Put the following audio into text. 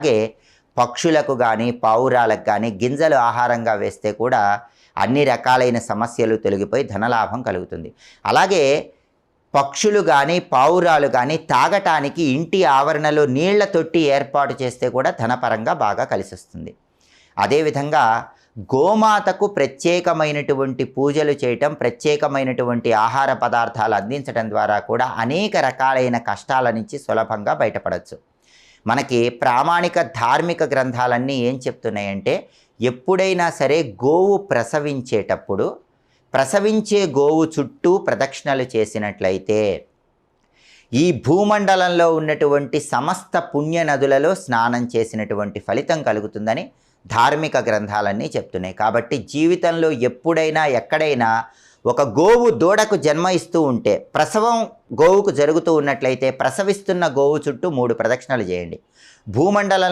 అలాగే పక్షులకు కానీ పావురాలకు కానీ గింజలు ఆహారంగా వేస్తే కూడా అన్ని రకాలైన సమస్యలు తొలగిపోయి ధనలాభం కలుగుతుంది. అలాగే పక్షులు కానీ పావురాలు కానీ తాగటానికి ఇంటి ఆవరణలో నీళ్ళ తొట్టి ఏర్పాటు చేస్తే కూడా ధనపరంగా బాగా కలిసి వస్తుంది అదేవిధంగా గోమాతకు ప్రత్యేకమైనటువంటి పూజలు చేయటం ప్రత్యేకమైనటువంటి ఆహార పదార్థాలు అందించడం ద్వారా కూడా అనేక రకాలైన కష్టాల నుంచి సులభంగా బయటపడవచ్చు మనకి ప్రామాణిక ధార్మిక గ్రంథాలన్నీ ఏం చెప్తున్నాయంటే ఎప్పుడైనా సరే గోవు ప్రసవించేటప్పుడు ప్రసవించే గోవు చుట్టూ ప్రదక్షిణలు చేసినట్లయితే ఈ భూమండలంలో ఉన్నటువంటి సమస్త పుణ్య నదులలో స్నానం చేసినటువంటి ఫలితం కలుగుతుందని ధార్మిక గ్రంథాలన్నీ చెప్తున్నాయి. కాబట్టి జీవితంలో ఎప్పుడైనా ఎక్కడైనా ఒక గోవు దూడకు జన్మ ఇస్తూ ఉంటే ప్రసవం గోవుకు జరుగుతూ ఉన్నట్లయితే ప్రసవిస్తున్న గోవు చుట్టూ మూడు ప్రదక్షిణలు చేయండి. భూమండలంలో